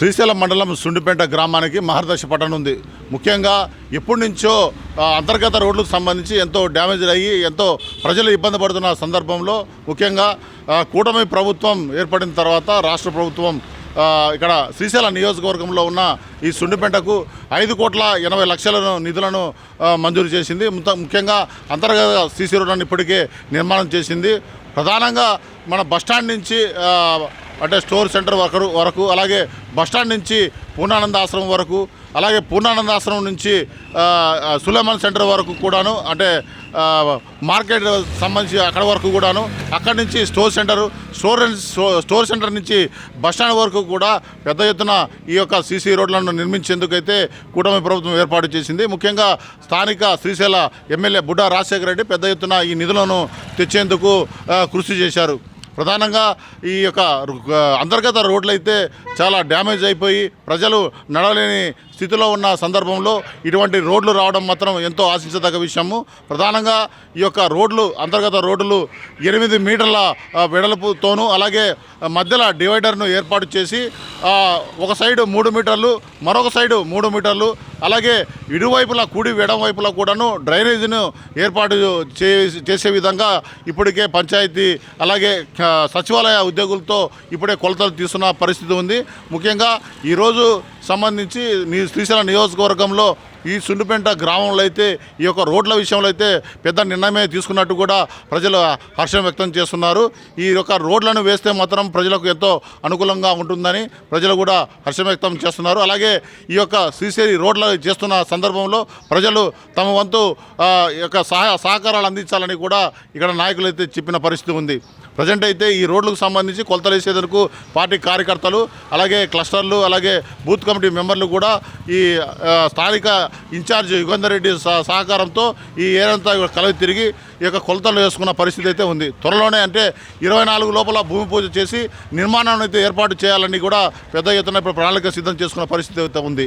శ్రీశైలం మండలం సుండిపేట గ్రామానికి మహర్దశ పట్టణం ఉంది. ముఖ్యంగా ఎప్పటి నుంచో అంతర్గత రోడ్లకు సంబంధించి ఎంతో డ్యామేజ్ అయ్యి ఎంతో ప్రజలు ఇబ్బంది పడుతున్న సందర్భంలో ముఖ్యంగా కూటమి ప్రభుత్వం ఏర్పడిన తర్వాత రాష్ట్ర ప్రభుత్వం ఇక్కడ శ్రీశైలం నియోజకవర్గంలో ఉన్న ఈ సుండిపెంటకు ఐదు కోట్ల ఎనభై లక్షలను నిధులను మంజూరు చేసింది. ముఖ్యంగా అంతర్గత సీసీ రోడ్లను ఇప్పటికే నిర్మాణం చేసింది. ప్రధానంగా మన బస్టాండ్ నుంచి అంటే స్టోర్ సెంటర్ వరకు వరకు అలాగే బస్టాండ్ నుంచి పూర్ణానంద ఆశ్రమం వరకు అలాగే పూర్ణానంద ఆశ్రమం నుంచి సులేమన్ సులేమాన్ సెంటర్ వరకు కూడాను అంటే మార్కెట్ సంబంధించి అక్కడ వరకు కూడాను అక్కడి నుంచి store centre store store centre నుంచి బస్టాండ్ వరకు కూడా పెద్ద ఎత్తున ఈ యొక్క సీసీ రోడ్లను నిర్మించేందుకైతే కూటమి ప్రభుత్వం ఏర్పాటు చేసింది. ముఖ్యంగా స్థానిక శ్రీశైల ఎమ్మెల్యే బుడ్డా రాజశేఖర రెడ్డి పెద్ద ఎత్తున ఈ నిధులను తెచ్చేందుకు కృషి చేశారు. ప్రధానంగా ఈ యొక్క అంతర్గత రోడ్లు అయితే చాలా డ్యామేజ్ అయిపోయి ప్రజలు నడవలేని స్థితిలో ఉన్న సందర్భంలో ఇటువంటి రోడ్లు రావడం మాత్రం ఎంతో ఆశించదగ్గ విషయము. ప్రధానంగా ఈ యొక్క రోడ్లు అంతర్గత రోడ్లు ఎనిమిది మీటర్ల వెడల్పుతోనూ అలాగే మధ్యలో డివైడర్ను ఏర్పాటు చేసి ఒక సైడు మూడు మీటర్లు మరొక సైడు మూడు మీటర్లు అలాగే ఇరువైపులా కుడి ఎడం వైపులా కూడాను డ్రైనేజీను ఏర్పాటు చే- చేసే విధంగా ఇప్పటికే పంచాయతీ అలాగే సచివాలయ ఉద్యోగులతో ఇప్పుడే కొలతలు తీస్తున్న పరిస్థితి ఉంది. ముఖ్యంగా ఈరోజు సంబంధించి శ్రీశైలం నియోజకవర్గంలో ఈ సుండిపెంట గ్రామంలో అయితే ఈ యొక్క రోడ్ల విషయంలో అయితే పెద్ద నిర్ణయమే తీసుకున్నట్టు కూడా ప్రజలు హర్షం వ్యక్తం చేస్తున్నారు. ఈ యొక్క రోడ్లను వేస్తే మాత్రం ప్రజలకు ఎంతో అనుకూలంగా ఉంటుందని ప్రజలు కూడా హర్షం వ్యక్తం చేస్తున్నారు. అలాగే ఈ యొక్క శ్రీశైలి రోడ్ల చేస్తున్న సందర్భంలో ప్రజలు తమ వంతు ఈ యొక్క సహాయ సహకారాలు అందించాలని కూడా ఇక్కడ నాయకులు అయితే చెప్పిన పరిస్థితి ఉంది. ప్రజెంట్ అయితే ఈ రోడ్లకు సంబంధించి కొలతలు వేసేందుకు పార్టీ కార్యకర్తలు అలాగే క్లస్టర్లు అలాగే బూత్ కమిటీ మెంబర్లు కూడా ఈ స్థానిక ఇన్ఛార్జ్ యుగంధర్ రెడ్డి సహ- సహకారంతో ఈ ఏరంతా కలవి తిరిగి ఈ యొక్క కొలతలు వేసుకున్న పరిస్థితి అయితే ఉంది. త్వరలోనే అంటే ఇరవై నాలుగు లోపల భూమి పూజ చేసి నిర్మాణాన్ని అయితే ఏర్పాటు చేయాలని కూడా పెద్ద ఎత్తున ఇప్పుడు ప్రణాళిక సిద్ధం చేసుకున్న పరిస్థితి అయితే ఉంది.